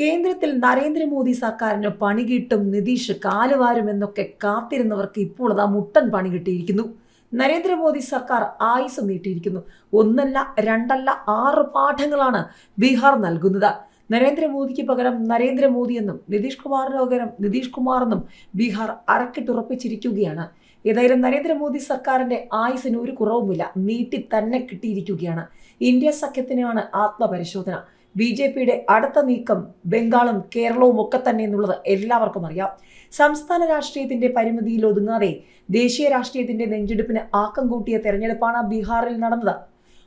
കേന്ദ്രത്തിൽ നരേന്ദ്രമോദി സർക്കാരിന് പണി കിട്ടും നിതീഷ് കാലുവാരുമെന്നൊക്കെ കാത്തിരുന്നവർക്ക് ഇപ്പോൾ അതാ മുട്ടൻ പണി കിട്ടിയിരിക്കുന്നു. നരേന്ദ്രമോദി സർക്കാർ ആയുസ് നീട്ടിയിരിക്കുന്നു. ഒന്നല്ല രണ്ടല്ല ആറ് പാഠങ്ങളാണ് ബീഹാർ നൽകുന്നത്. നരേന്ദ്രമോദിക്ക് പകരം നരേന്ദ്രമോദി എന്നും നിതീഷ് കുമാറിന് പകരം നിതീഷ് കുമാർ എന്നും ബീഹാർ അരക്കിട്ടുറപ്പിച്ചിരിക്കുകയാണ് ഏതായാലും നരേന്ദ്രമോദി സർക്കാരിന്റെ ആയുസിന് ഒരു കുറവുമില്ല നീട്ടി തന്നെ കിട്ടിയിരിക്കുകയാണ്. ഇന്ത്യ സഖ്യത്തിനാണ് ആത്മപരിശോധന. ബി ജെ പിയുടെ അടുത്ത നീക്കം ബംഗാളും കേരളവും ഒക്കെ തന്നെ എന്നുള്ളത് എല്ലാവർക്കും അറിയാം. സംസ്ഥാന രാഷ്ട്രീയത്തിന്റെ പരിമിതിയിൽ ഒതുങ്ങാതെ ദേശീയ രാഷ്ട്രീയത്തിന്റെ നെഞ്ചെടുപ്പിന് ആക്കം കൂട്ടിയ തെരഞ്ഞെടുപ്പാണ് ബീഹാറിൽ നടന്നത്.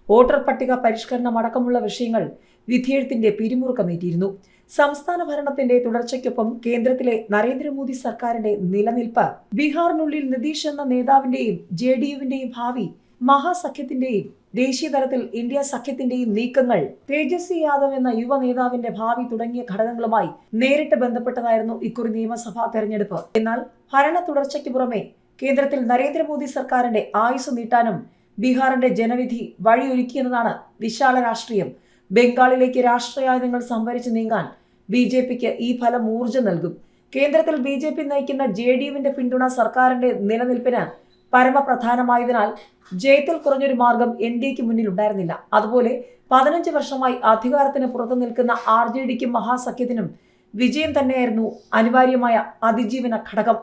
വോട്ടർ പട്ടിക പരിഷ്കരണം അടക്കമുള്ള വിഷയങ്ങൾ വിധിയെഴുത്തിന്റെ പിരിമുറുക്കമേറ്റിയിരുന്നു. സംസ്ഥാന ഭരണത്തിന്റെ തുടർച്ചയ്ക്കൊപ്പം കേന്ദ്രത്തിലെ നരേന്ദ്രമോദി സർക്കാരിന്റെ നിലനിൽപ്പ് ബീഹാറിനുള്ളിൽ നിതീഷ് എന്ന നേതാവിന്റെയും ജെ ഡി യുവിന്റെയും ഭാവി മഹാസഖ്യത്തിന്റെയും ദേശീയ തലത്തിൽ ഇന്ത്യ സഖ്യത്തിന്റെയും നീക്കങ്ങൾ തേജസ്വി യാദവ് എന്ന യുവ നേതാവിന്റെ ഭാവി തുടങ്ങിയ ഘടകങ്ങളുമായി നേരിട്ട് ബന്ധപ്പെട്ടതായിരുന്നു ഇക്കുറി നിയമസഭാ തെരഞ്ഞെടുപ്പ്. എന്നാൽ ഭരണ തുടർച്ചയ്ക്ക് പുറമെ കേന്ദ്രത്തിൽ നരേന്ദ്രമോദി സർക്കാരിന്റെ ആയുസ് നീട്ടാനും ബീഹാറിന്റെ ജനവിധി വഴിയൊരുക്കിയെന്നതാണ് വിശാല രാഷ്ട്രീയം. ബംഗാളിലേക്ക് രാഷ്ട്രീയായുധങ്ങൾ സംഭരിച്ചു നീങ്ങാൻ ബി ജെ പിക്ക് ഈ ഫലം ഊർജം നൽകും. കേന്ദ്രത്തിൽ ബി ജെ പി നയിക്കുന്ന ജെ ഡി യുവിന്റെ പിന്തുണ സർക്കാരിന്റെ നിലനിൽപ്പിന് പരമപ്രധാനമായതിനാൽ ജയത്തിൽ കുറഞ്ഞൊരു മാർഗം എൻ ഡി എക്ക് മുന്നിൽ ഉണ്ടായിരുന്നില്ല. അതുപോലെ പതിനഞ്ച് വർഷമായി അധികാരത്തിന് പുറത്തു നിൽക്കുന്ന ആർ ജെ ഡിക്കും മഹാസഖ്യത്തിനും വിജയം തന്നെയായിരുന്നു അനിവാര്യമായ അതിജീവന ഘടകം.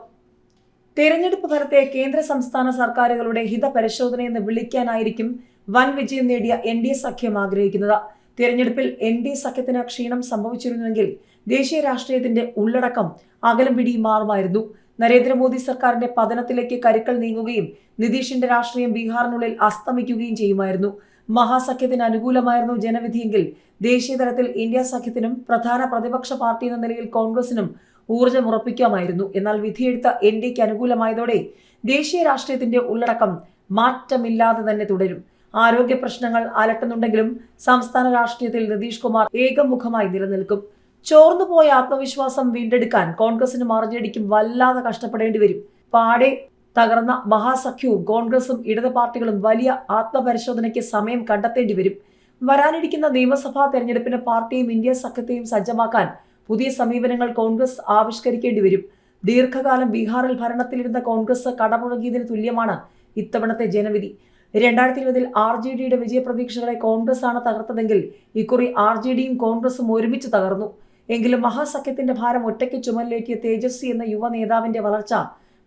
തെരഞ്ഞെടുപ്പ് ഫലത്തെ കേന്ദ്ര സംസ്ഥാന സർക്കാരുകളുടെ ഹിതപരിശോധനയെന്ന് വിളിക്കാനായിരിക്കും വൻ വിജയം നേടിയ എൻ ഡി എ സഖ്യം ആഗ്രഹിക്കുന്നത്. തിരഞ്ഞെടുപ്പിൽ എൻ ഡി എ സഖ്യത്തിന് ക്ഷീണം സംഭവിച്ചിരുന്നുവെങ്കിൽ ദേശീയ രാഷ്ട്രീയത്തിന്റെ ഉള്ളടക്കം അകലം പിടി മാറുമായിരുന്നു നരേന്ദ്രമോദി സർക്കാരിന്റെ പതനത്തിലേക്ക് കരുക്കൾ നീങ്ങുകയും നിതീഷിന്റെ രാഷ്ട്രീയം ബീഹാറിനുള്ളിൽ അസ്തമിക്കുകയും ചെയ്യുമായിരുന്നു. മഹാസഖ്യത്തിന് അനുകൂലമായിരുന്നു ജനവിധിയെങ്കിൽ ദേശീയതലത്തിൽ ഇന്ത്യ സഖ്യത്തിനും പ്രധാന പ്രതിപക്ഷ പാർട്ടി എന്ന നിലയിൽ കോൺഗ്രസിനും ഊർജമുറപ്പിക്കാമായിരുന്നു എന്നാൽ വിധിയെഴുത്ത എൻ ഡിക്ക് അനുകൂലമായതോടെ ദേശീയ രാഷ്ട്രീയത്തിന്റെ ഉള്ളടക്കം മാറ്റമില്ലാതെ തന്നെ തുടരും. ആരോഗ്യ പ്രശ്നങ്ങൾ അലട്ടുന്നുണ്ടെങ്കിലും സംസ്ഥാന രാഷ്ട്രീയത്തിൽ നിതീഷ് കുമാർ ഏകമുഖമായി നിലനിൽക്കും. ചോർന്നുപോയ ആത്മവിശ്വാസം വീണ്ടെടുക്കാൻ കോൺഗ്രസിനും ആർ ജെ ഡിക്കും വല്ലാതെ കഷ്ടപ്പെടേണ്ടി വരും. പാടെ തകർന്ന മഹാസഖ്യവും കോൺഗ്രസും ഇടത് പാർട്ടികളും വലിയ ആത്മപരിശോധനയ്ക്ക് സമയം കണ്ടെത്തേണ്ടി വരും. വരാനിരിക്കുന്ന നിയമസഭാ തെരഞ്ഞെടുപ്പിന് പാർട്ടിയും ഇന്ത്യ സഖ്യത്തെയും സജ്ജമാക്കാൻ പുതിയ സമീപനങ്ങൾ കോൺഗ്രസ് ആവിഷ്കരിക്കേണ്ടി വരും. ദീർഘകാലം ബീഹാറിൽ ഭരണത്തിലിരുന്ന കോൺഗ്രസ് കടമുഴകിയതിന് തുല്യമാണ് ഇത്തവണത്തെ ജനവിധി. രണ്ടായിരത്തി ഇരുപതിൽ ആർ ജെ ഡിയുടെ വിജയപ്രതീക്ഷകളെ കോൺഗ്രസ് ആണ് തകർത്തതെങ്കിൽ ഇക്കുറി ആർ ജെ ഡിയും കോൺഗ്രസും ഒരുമിച്ച് തകർന്നു. എങ്കിലും മഹാസഖ്യത്തിന്റെ ഭാരം ഒറ്റയ്ക്ക് ചുമലിലേറ്റിയ തേജസ്വി എന്ന യുവ നേതാവിന്റെ വളർച്ച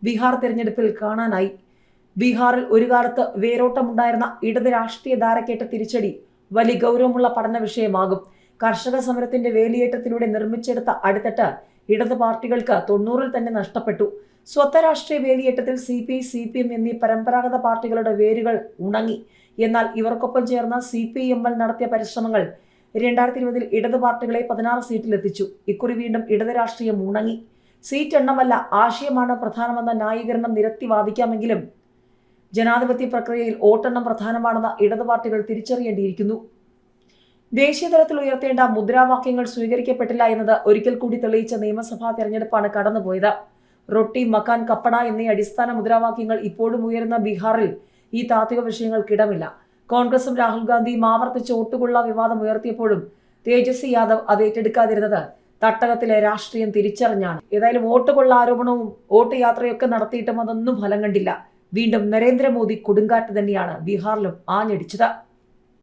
ബീഹാർ തെരഞ്ഞെടുപ്പിൽ കാണാനായി. ബീഹാറിൽ ഒരു കാലത്ത് വേരോട്ടമുണ്ടായിരുന്ന ഇടത് രാഷ്ട്രീയ ധാരക്കേറ്റ തിരിച്ചടി വലിയ ഗൗരവമുള്ള പഠന വിഷയമാകും. കർഷക സമരത്തിന്റെ വേലിയേറ്റത്തിലൂടെ നിർമ്മിച്ചെടുത്ത അടിത്തട്ട് ഇടത് പാർട്ടികൾക്ക് തൊണ്ണൂറിൽ തന്നെ നഷ്ടപ്പെട്ടു. സ്വത്ത രാഷ്ട്രീയ വേലിയേറ്റത്തിൽ C P I C P M എന്നീ പരമ്പരാഗത പാർട്ടികളുടെ വേരുകൾ ഉണങ്ങി. എന്നാൽ ഇവർക്കൊപ്പം ചേർന്ന സി പി എം എൽ നടത്തിയ പരിശ്രമങ്ങൾ രണ്ടായിരത്തി ഇരുപതിൽ ഇടത് പാർട്ടികളെ പതിനാറ് സീറ്റിലെത്തിച്ചു. ഇക്കുറി വീണ്ടും ഇടത് രാഷ്ട്രീയം ഉണങ്ങി. സീറ്റ് എണ്ണമല്ല ആശയമാണ് പ്രധാനമെന്ന ന്യായീകരണം നിരത്തി വാദിക്കാമെങ്കിലും ജനാധിപത്യ പ്രക്രിയയിൽ വോട്ടെണ്ണം പ്രധാനമാണെന്ന് ഇടത് പാർട്ടികൾ തിരിച്ചറിയേണ്ടിയിരിക്കുന്നു. ദേശീയ തലത്തിൽ ഉയർത്തേണ്ട മുദ്രാവാക്യങ്ങൾ സ്വീകരിക്കപ്പെട്ടില്ല എന്നത് ഒരിക്കൽ കൂടി തെളിയിച്ച നിയമസഭാ തെരഞ്ഞെടുപ്പാണ് കടന്നുപോയത്. റൊട്ടി മക്കാൻ കപ്പട എന്നീ അടിസ്ഥാന മുദ്രാവാക്യങ്ങൾ ഇപ്പോഴും ഉയരുന്ന ബീഹാറിൽ ഈ താത്വിക വിഷയങ്ങൾക്കിടമില്ല. കോൺഗ്രസും രാഹുൽ ഗാന്ധിയും ആവർത്തിച്ച് വോട്ടുകൊള്ള വിവാദം ഉയർത്തിയപ്പോഴും തേജസ്വി യാദവ് അത് ഏറ്റെടുക്കാതിരുന്നത് തട്ടകത്തിലെ രാഷ്ട്രീയം തിരിച്ചറിഞ്ഞാണ്. ഏതായാലും വോട്ടുകൊള്ള ആരോപണവും വോട്ട് യാത്രയൊക്കെ നടത്തിയിട്ടും അതൊന്നും ഫലം കണ്ടില്ല. വീണ്ടും നരേന്ദ്രമോദി കൊടുങ്കാറ്റ് തന്നെയാണ് ബീഹാറിലും ആഞ്ഞടിച്ചത്.